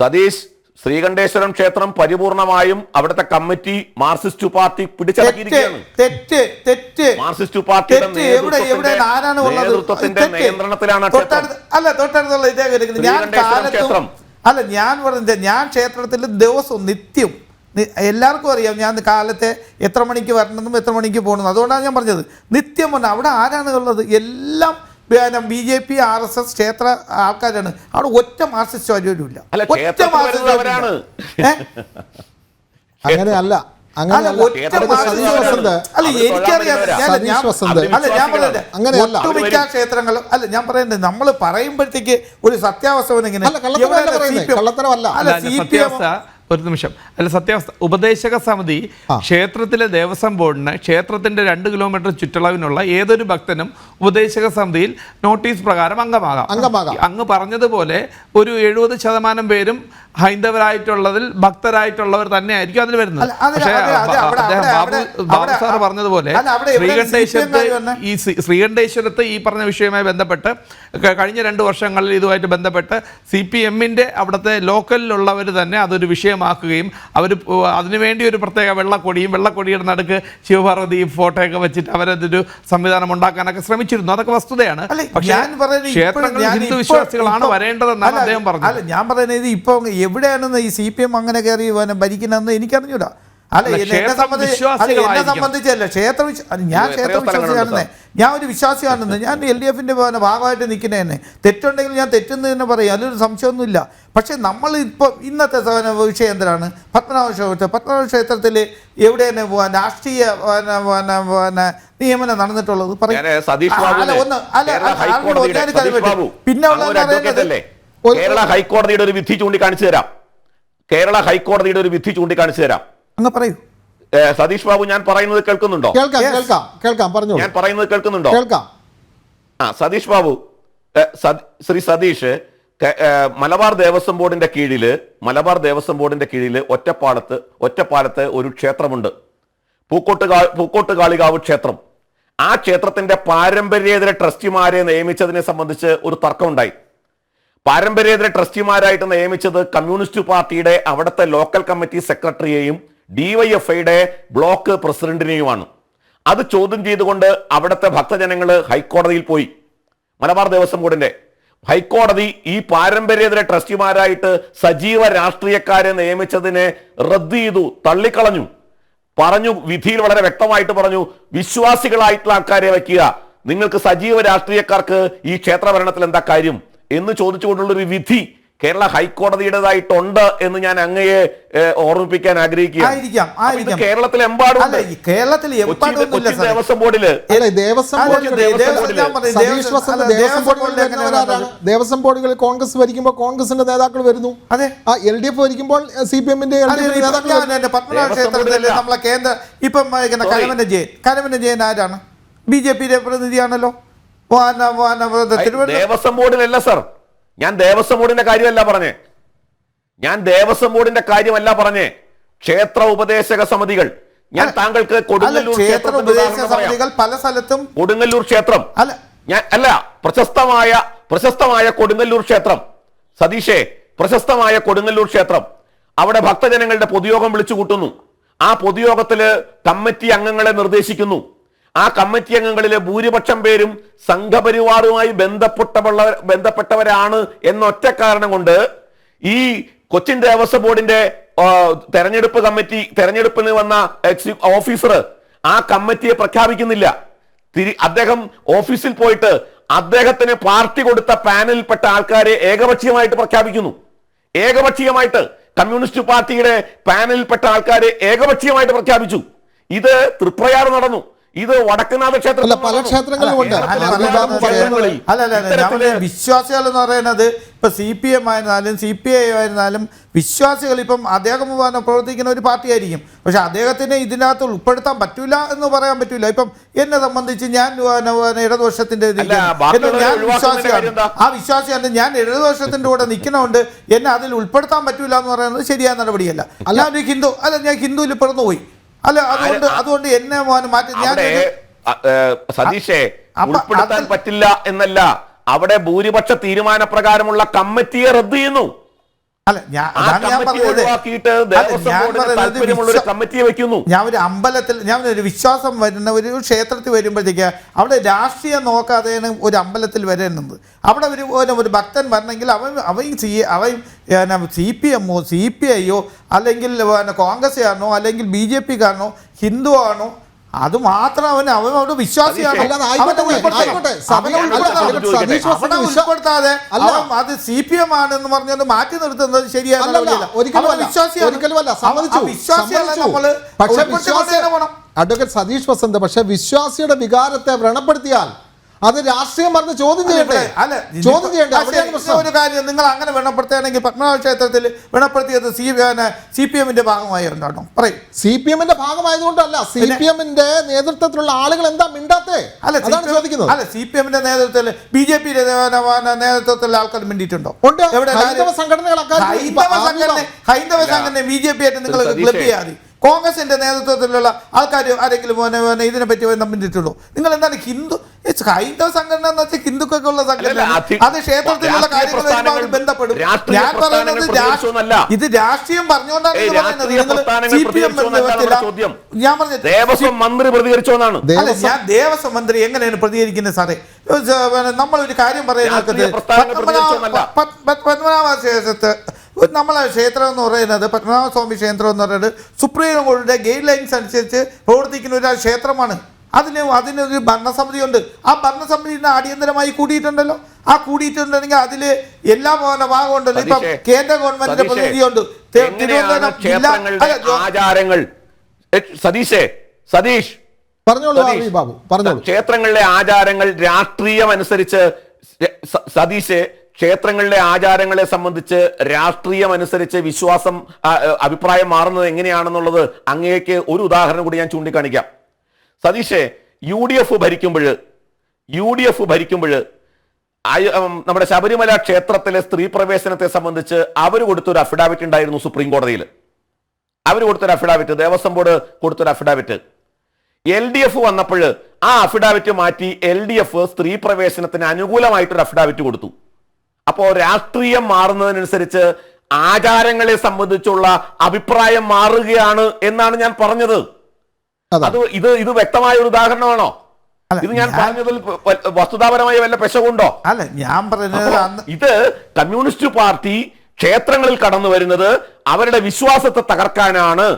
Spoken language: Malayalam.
സതീഷ് ശ്രീകണ്ഠേശ്വരം ക്ഷേത്രം പരിപൂർണമായും അവിടുത്തെ കമ്മിറ്റി മാർക്സിസ്റ്റ് പാർട്ടി പിടിച്ചടക്കിയിരിക്കുകയാണ്. തെറ്റ് തെറ്റ് മാർക്സിസ്റ്റ് പാർട്ടിയുടെ നേതൃത്വത്തിന്റെ-. നിയന്ത്രണത്തിലാണ് അല്ല തൊട്ടടുത്തുള്ള ഞാൻ ക്ഷേത്രം. അല്ല ഞാൻ പറഞ്ഞത് ഞാൻ ക്ഷേത്രത്തിൽ ദിവസവും നിത്യം എല്ലാവർക്കും അറിയാം ഞാൻ കാലത്തെ എത്ര മണിക്ക് വരണമെന്നും എത്ര മണിക്ക് പോകണമെന്നും. അതുകൊണ്ടാണ് ഞാൻ പറഞ്ഞത്. നിത്യം പറഞ്ഞത്. അവിടെ ആരാണ് ഉള്ളത്? എല്ലാം പിന്നെ B J P R S S ക്ഷേത്ര ആൾക്കാരാണ്. അവിടെ ഒറ്റ മാർസിസ്റ്റ് പരിപാടിയില്ല അല്ല, ഒറ്റ മാർസിസ്റ്റ്? അങ്ങനെയല്ല അല്ല. വസന്ത്, അല്ല എനിക്കറിയാം. ഞാൻ- പറയട്ടെ. ഒട്ടുമിക്ക ക്ഷേത്രങ്ങളും അല്ല ഞാൻ പറയുന്നത് നമ്മൾ പറയുമ്പോഴത്തേക്ക് ഒരു സത്യാവസ്ഥ ഇങ്ങനെ അല്ല, സി പി എം? ഒരു നിമിഷം. അല്ല സത്യാവസ്ഥ. ഉപദേശക സമിതി ക്ഷേത്രത്തിലെ ദേവസ്വം ബോർഡിന് ക്ഷേത്രത്തിന്റെ രണ്ട് കിലോമീറ്റർ ചുറ്റളവിനുള്ള ഏതൊരു ഭക്തനും ഉപദേശക സമിതിയിൽ നോട്ടീസ് പ്രകാരം അംഗമാകാം. അംഗമാകാം. അങ്ങ് പറഞ്ഞതുപോലെ ഒരു എഴുപത് ശതമാനം പേരും ഹൈന്ദവരായിട്ടുള്ളതിൽ ഭക്തരായിട്ടുള്ളവർ തന്നെ ആയിരിക്കും അതിൽ വരുന്നത് പക്ഷേ ബാബു സാർ പറഞ്ഞതുപോലെ ശ്രീകണ്ഠേശ്വരത്ത്? ഈ ശ്രീ- ശ്രീകണ്ഠേശ്വരത്ത് ഈ പറഞ്ഞ വിഷയവുമായി ബന്ധപ്പെട്ട് കഴിഞ്ഞ രണ്ട് വർഷങ്ങളിൽ ഇതുമായിട്ട് ബന്ധപ്പെട്ട് സി പി എമ്മിന്റെ അവിടുത്തെ ലോക്കലിലുള്ളവർ തന്നെ അതൊരു വിഷയമാക്കുകയും അവർ അതിനുവേണ്ടി ഒരു പ്രത്യേക വെള്ളക്കൊടിയും വെള്ളക്കൊടിയുടെ നടുക്ക് ശിവപാർവതി ഫോട്ടോയൊക്കെ വെച്ചിട്ട് അവരതൊരു സംവിധാനം ഉണ്ടാക്കാനൊക്കെ ശ്രമിച്ചിരുന്നു. അതൊക്കെ വസ്തുതയാണ്. പക്ഷേ ക്ഷേത്രങ്ങളിൽ ഹിന്ദു വിശ്വാസികളാണ് വരേണ്ടതെന്നാണ് അദ്ദേഹം പറഞ്ഞത്. ഞാൻ പറയുന്നത് ഇപ്പൊ എവിടെയാണെന്ന് ഈ സി പി എം അങ്ങനെ കയറി ഭരിക്കണമെന്ന് എനിക്കറിഞ്ഞൂടാ. അല്ല എന്നെ- സംബന്ധിച്ച് എന്നെ സംബന്ധിച്ചല്ല ക്ഷേത്ര ഞാൻ ക്ഷേത്ര വിശ്വാസിയാണെന്ന്. ഞാൻ ഒരു വിശ്വാസിയാണെന്ന്. ഞാൻ എൽ ഡി എഫിന്റെ ഭാഗമായിട്ട് നിൽക്കുന്നതന്നെ. തെറ്റുണ്ടെങ്കിൽ ഞാൻ തെറ്റെന്ന് തന്നെ പറയും. അതിലൊരു സംശയമൊന്നുമില്ല. പക്ഷേ നമ്മൾ ഇപ്പോൾ ഇന്നത്തെ വിഷയം എന്തിനാണ് പത്മനാഭ ക്ഷേത്രം പത്മനാഭ ക്ഷേത്രത്തിൽ എവിടെയാണ് പോവാൻ രാഷ്ട്രീയ നിയമനം നടന്നിട്ടുള്ളത്? പറയും. അല്ല, ഒന്ന് അല്ല പിന്നെ കേരള ഹൈക്കോടതിയുടെ ഒരു വിധി ചൂണ്ടിക്കാണിച്ചു തരാം കേരള ഹൈക്കോടതിയുടെ ഒരു വിധി ചൂണ്ടിക്കാണിച്ചു തരാം അങ്ങ് പറയൂ. സതീഷ് ബാബു ഞാൻ പറയുന്നത് കേൾക്കുന്നുണ്ടോ? കേൾക്കാം കേൾക്കാം കേൾക്കാം പറഞ്ഞു ഞാൻ പറയുന്നത് കേൾക്കുന്നുണ്ടോ? കേൾക്കാം. ആ സതീഷ് ബാബു ശ്രീ സതീഷ് മലബാർ ദേവസ്വം ബോർഡിന്റെ കീഴിൽ മലബാർ ദേവസ്വം ബോർഡിന്റെ കീഴിൽ ഒറ്റപ്പാലത്ത് ഒറ്റപ്പാലത്ത് ഒരു ക്ഷേത്രമുണ്ട്. പൂക്കോട്ട് പൂക്കോട്ട് കാളികാവ് ക്ഷേത്രം. ആ ക്ഷേത്രത്തിന്റെ പാരമ്പര്യേതര ട്രസ്റ്റിമാരെ നിയമിച്ചതിനെ സംബന്ധിച്ച് ഒരു തർക്കമുണ്ടായി. പാരമ്പര്യേതര ട്രസ്റ്റിമാരായിട്ട് നിയമിച്ചത് കമ്മ്യൂണിസ്റ്റ് പാർട്ടിയുടെ അവിടുത്തെ ലോക്കൽ കമ്മിറ്റി സെക്രട്ടറിയെയും ഡിവൈഎഫ്ഐയുടെ ബ്ലോക്ക് പ്രസിഡന്റിനെയുമാണ്. അത് ചോദ്യം ചെയ്തുകൊണ്ട് അവിടുത്തെ ഭക്തജനങ്ങൾ ഹൈക്കോടതിയിൽ പോയി. മലബാർ ദേവസ്വം ബോർഡിന്റെ. ഹൈക്കോടതി ഈ പാരമ്പര്യേതര ട്രസ്റ്റിമാരായിട്ട് സജീവ രാഷ്ട്രീയക്കാരെ നിയമിച്ചതിനെ റദ്ദ് ചെയ്തു തള്ളിക്കളഞ്ഞു. പറഞ്ഞു വിധിയിൽ വളരെ വ്യക്തമായിട്ട് പറഞ്ഞു വിശ്വാസികളായിട്ടുള്ള ആൾക്കാരെ വയ്ക്കുക. നിങ്ങൾക്ക് സജീവ രാഷ്ട്രീയക്കാർക്ക് ഈ ക്ഷേത്രഭരണത്തിൽ എന്താ കാര്യം? എന്ന് ചോദിച്ചുകൊണ്ടുള്ള ഒരു വിധി കേരള ഹൈക്കോടതിയുടേതായിട്ടുണ്ട് എന്ന് ഞാൻ അങ്ങയെ ഓർമ്മിപ്പിക്കാൻ ആഗ്രഹിക്കുകയാണ്. കേരളത്തിലെമ്പാടും കേരളത്തിൽ ദേവസ്വം ബോർഡിൽ. ദേവസ്വം ബോർഡുകളിൽ കോൺഗ്രസ് ഭരിക്കുമ്പോൾ കോൺഗ്രസിന്റെ നേതാക്കൾ വരുന്നു. അതെ. ആ എൽ ഡി എഫ് ഭരിക്കുമ്പോൾ സി പി എമ്മിന്റെ ഇപ്പൊ. നമ്മളെ കേന്ദ്ര. കരമന ജയൻ. കരമന ജയൻ ആരാണ്? ബി ജെ പിയുടെ പ്രതിനിധിയാണല്ലോ. ദേവസ്വം ബോർഡിലല്ല സർ. ഞാൻ ദേവസ്വം ബോർഡിന്റെ കാര്യമല്ല പറഞ്ഞേ. ഞാൻ ദേവസ്വം ബോർഡിന്റെ കാര്യമല്ല പറഞ്ഞേ. ക്ഷേത്ര ഉപദേശക സമിതികൾ. ഞാൻ താങ്കൾക്ക് കൊടുങ്ങല്ലൂർ ക്ഷേത്ര ക്ഷേത്രത്തിന്റെ ഉപദേശ ഉദാഹരണം പറയാം. സമിതികൾ പല സ്ഥലത്തും കൊടുങ്ങല്ലൂർ ക്ഷേത്രം. ഞാൻ അല്ല പ്രശസ്തമായ പ്രശസ്തമായ കൊടുങ്ങല്ലൂർ ക്ഷേത്രം. സതീഷേ പ്രശസ്തമായ കൊടുങ്ങല്ലൂർ ക്ഷേത്രം. അവിടെ ഭക്തജനങ്ങളുടെ പൊതുയോഗം വിളിച്ചു കൂട്ടുന്നു ആ പൊതുയോഗത്തിൽ കമ്മിറ്റി അംഗങ്ങളെ നിർദ്ദേശിക്കുന്നു. ആ കമ്മിറ്റി അംഗങ്ങളിലെ ഭൂരിപക്ഷം പേരും സംഘപരിവാറുമായി ബന്ധപ്പെട്ടവള്ള ബന്ധപ്പെട്ടവരാണ് എന്നൊറ്റ കാരണം കൊണ്ട് ഈ കൊച്ചിൻ ദേവസ്വം ബോർഡിന്റെ തെരഞ്ഞെടുപ്പ് കമ്മിറ്റി തെരഞ്ഞെടുപ്പിന് വന്ന ഓഫീസർ ആ കമ്മിറ്റിയെ പ്രഖ്യാപിക്കുന്നില്ല. തിരി അദ്ദേഹം ഓഫീസിൽ പോയിട്ട് അദ്ദേഹത്തിന് പാർട്ടി കൊടുത്ത പാനലിൽപ്പെട്ട ആൾക്കാരെ ഏകപക്ഷീയമായിട്ട് പ്രഖ്യാപിക്കുന്നു. ഏകപക്ഷീയമായിട്ട് കമ്മ്യൂണിസ്റ്റ് പാർട്ടിയുടെ പാനലിൽപ്പെട്ട ആൾക്കാരെ ഏകപക്ഷീയമായിട്ട് പ്രഖ്യാപിച്ചു. ഇത് തൃപ്രയാർ നടന്നു. ഇത് വടക്കനാഥ ക്ഷേത്രം പല ഉണ്ട്. അല്ല, അല്ല, അല്ല, അല്ല അല്ല അല്ല ഇത്തരത്തിൽ വിശ്വാസികൾ എന്ന് പറയുന്നത് ഇപ്പൊ സി പി എം ആയിരുന്നാലും സി പി ഐ ആയിരുന്നാലും വിശ്വാസികൾ ഇപ്പം അദ്ദേഹം പ്രവർത്തിക്കുന്ന ഒരു പാർട്ടി ആയിരിക്കും പക്ഷെ അദ്ദേഹത്തിനെ ഇതിനകത്ത് ഉൾപ്പെടുത്താൻ പറ്റൂല എന്ന് പറയാൻ പറ്റൂല ഇപ്പം എന്നെ സംബന്ധിച്ച് ഞാൻ ഇടതുപക്ഷത്തിന്റെ അല്ല. ഞാൻ വിശ്വാസിയാണ്? ആ വിശ്വാസിയാണ് ഞാൻ ഇടതുപക്ഷത്തിന്റെ കൂടെ നിൽക്കുന്നതുകൊണ്ട് എന്നെ അതിൽ ഉൾപ്പെടുത്താൻ പറ്റൂല എന്ന് പറയുന്നത് ശരിയായ നടപടിയല്ല ഞാനൊരു ഹിന്ദു അല്ല ഞാൻ ഹിന്ദുവിൽ പിറന്നുപോയി അല്ല അതുകൊണ്ട് അതുകൊണ്ട് എന്നെ മോനെ മാറ്റി ഞാൻ സതീഷേ ഉൾപ്പെടുത്താൻ പറ്റില്ല എന്നല്ല. അവിടെ ഭൂരിപക്ഷ തീരുമാനപ്രകാരമുള്ള കമ്മിറ്റിയെ റദ്ദ് ചെയ്യുന്നു. അല്ല ഞാൻ ഞാൻ പറഞ്ഞത്. ഞാൻ ഒരു അമ്പലത്തിൽ ഞാൻ ഒരു വിശ്വാസം വരുന്ന ഒരു ക്ഷേത്രത്തിൽ വരുമ്പോഴത്തേക്ക് അവിടെ രാഷ്ട്രീയം നോക്കാതെ ഒരു അമ്പലത്തിൽ വരേണ്ടത് അവിടെ ഒരു ഒരു- ഭക്തൻ വരണമെങ്കിൽ അവൻ അവൻ സി അവൻ സി പി എമ്മോ സി പി ഐയോ അല്ലെങ്കിൽ പിന്നെ കോൺഗ്രസ് കാരണോ അല്ലെങ്കിൽ ബി ജെ പി കാരണോ ഹിന്ദു ആണോ അത് മാത്രം അവൻ അവൻ അവിടെ വിശ്വാസിയാണ്. അവനെ. അവനെ ഉൾപ്പെടുത്താതെ. അത് സി പി എം ആണെന്ന് പറഞ്ഞുകൊണ്ട് മാറ്റി നിർത്തുന്നത് ശരിയാണ്. വിശ്വാസിയാണ്. നമ്മൾ പക്ഷേ. അഡ്വക്കേറ്റ് സതീഷ് വസന്ത് പക്ഷെ വിശ്വാസിയുടെ വികാരത്തെ വ്രണപ്പെടുത്തിയാൽ അത് രാഷ്ട്രീയം പറഞ്ഞ് ചോദ്യം ചെയ്യട്ടെ അല്ല ചോദ്യം ചെയ്യട്ടെ ആ, അവിടെയാണ് പ്രശ്നം. ഒരു കാര്യം നിങ്ങൾ അങ്ങനെ വേണപ്പെടുത്തുകയാണെങ്കിൽ പത്മനാഭ ക്ഷേത്രത്തിൽ വേണപ്പെടുത്തിയത് സി സി പി എമ്മിന്റെ ഭാഗമായിരുന്നോ പറയും. സി പി എമ്മിന്റെ ഭാഗമായതുകൊണ്ടല്ല സി പി എമ്മിന്റെ നേതൃത്വത്തിലുള്ള ആളുകൾ എന്താ മിണ്ടാത്തേ? അല്ല അതാണ് ചോദിക്കുന്നത്. അല്ല സി പി എമ്മിന്റെ നേതൃത്വത്തിൽ ബി ജെ പിയുടെ നേതൃത്വത്തിലുള്ള ആൾക്കാർ മിണ്ടിയിട്ടുണ്ടോ? ഉണ്ട്. എവിടെ ഹൈന്ദവ സംഘടനകൾ ഹൈന്ദവ സംഘടന ആദ്യം- ഹൈന്ദവ സംഘടന ബി ജെ പി ആയിട്ട് നിങ്ങൾ ക്ലിപ്പ് ക്ലബ് ചെയ്യാതെ. കോൺഗ്രസിന്റെ നേതൃത്വത്തിലുള്ള ആൾക്കാർ ആരെങ്കിലും പോലെ പോലെ ഇതിനെപ്പറ്റി വല്ലതും നിങ്ങൾ എന്താണ് ഹിന്ദു? ഹൈന്ദവ സംഘടന എന്ന് വെച്ചാൽ ഹിന്ദുക്കൾക്ക് ഉള്ള സംഘടന അത് ക്ഷേത്രത്തിലുള്ള കാര്യങ്ങളുമായി കാര്യങ്ങൾ വരുമ്പോൾ അവർ ബന്ധപ്പെടും. ഞാൻ പറയുന്നത് ഇത് രാഷ്ട്രീയം പറഞ്ഞുകൊണ്ടാണ് പറയുന്നത്. രാഷ്ട്രീയ നിങ്ങൾ പ്രസ്ഥാനങ്ങൾ സി പി എം ചോദ്യം. ഞാൻ പറഞ്ഞത് ദേവസ്വം മന്ത്രി പ്രതികരിച്ചോന്നാണ് അല്ല ഞാൻ ദേവസ്വം മന്ത്രി എങ്ങനെയാണ് പ്രതികരിക്കുന്നത് സാറേ? നമ്മളൊരു കാര്യം പറയുന്നത് പത്മനാഭ പത്മനാഭ നമ്മളെ ക്ഷേത്രം എന്ന് പറയുന്നത് പത്മനാഭസ്വാമി ക്ഷേത്രം എന്ന് പറയുന്നത് സുപ്രീം കോടതിയുടെ ഗൈഡ് ലൈൻസ് അനുസരിച്ച് പ്രവർത്തിക്കുന്ന ഒരു ക്ഷേത്രമാണ്. അതിന് അതിനൊരു ഭരണസമിതിയുണ്ട്. ആ ഭരണസമിതി അടിയന്തരമായി കൂടിയിട്ടുണ്ടല്ലോ. ആ കൂടിയിട്ടുണ്ടെങ്കിൽ അതിൽ എല്ലാ ഭാഗമുണ്ടല്ലോ ഇപ്പം കേന്ദ്ര ഗവൺമെന്റിന്റെ പ്രതിനിധിയുണ്ട്. തിരുവനന്തപുരം ജില്ല ആചാരങ്ങൾ? സതീഷേ പറഞ്ഞോളൂ ബാബു പറഞ്ഞോളൂ. ക്ഷേത്രങ്ങളിലെ ആചാരങ്ങൾ രാഷ്ട്രീയം അനുസരിച്ച് സ- സതീഷ് ക്ഷേത്രങ്ങളിലെ ആചാരങ്ങളെ സംബന്ധിച്ച് രാഷ്ട്രീയം അനുസരിച്ച് വിശ്വാസം അഭിപ്രായം മാറുന്നത് എങ്ങനെയാണെന്നുള്ളത് അങ്ങേക്ക് ഒരു ഉദാഹരണം കൂടി ഞാൻ ചൂണ്ടിക്കാണിക്കാം. സതീഷെ യു ഡി എഫ് ഭരിക്കുമ്പോൾ യു ഡി എഫ് ഭരിക്കുമ്പോൾ നമ്മുടെ ശബരിമല ക്ഷേത്രത്തിലെ സ്ത്രീ പ്രവേശനത്തെ സംബന്ധിച്ച് അവർ കൊടുത്തൊരു അഫിഡാവിറ്റ് ഉണ്ടായിരുന്നു സുപ്രീം കോടതിയിൽ അവർ കൊടുത്തൊരു അഫിഡാവിറ്റ് ദേവസ്വം ബോർഡ് കൊടുത്തൊരു അഫിഡാവിറ്റ് എൽ ഡി എഫ് വന്നപ്പോൾ ആ അഫിഡാവിറ്റ് മാറ്റി എൽ ഡി എഫ് സ്ത്രീ പ്രവേശനത്തിന് അനുകൂലമായിട്ടൊരു അഫിഡാവിറ്റ് കൊടുത്തു. അപ്പോൾ രാഷ്ട്രീയം മാറുന്നതിനനുസരിച്ച് ആചാരങ്ങളെ സംബന്ധിച്ചുള്ള അഭിപ്രായം മാറുകയാണ് എന്നാണ് ഞാൻ പറഞ്ഞത്. അതെ. ഇത് ഇത് വ്യക്തമായ ഒരു ഉദാഹരണമാണോ? ഇത് ഞാൻ പറഞ്ഞതിൽ വസ്തുതാപരമായ വല്ല പെശകുണ്ടോ? അല്ല ഞാൻ പറഞ്ഞത് ഇത് കമ്മ്യൂണിസ്റ്റ് പാർട്ടി ക്ഷേത്രങ്ങളിൽ കടന്നു വരുന്നത് അവരുടെ വിശ്വാസത്തെ തകർക്കാനാണ്.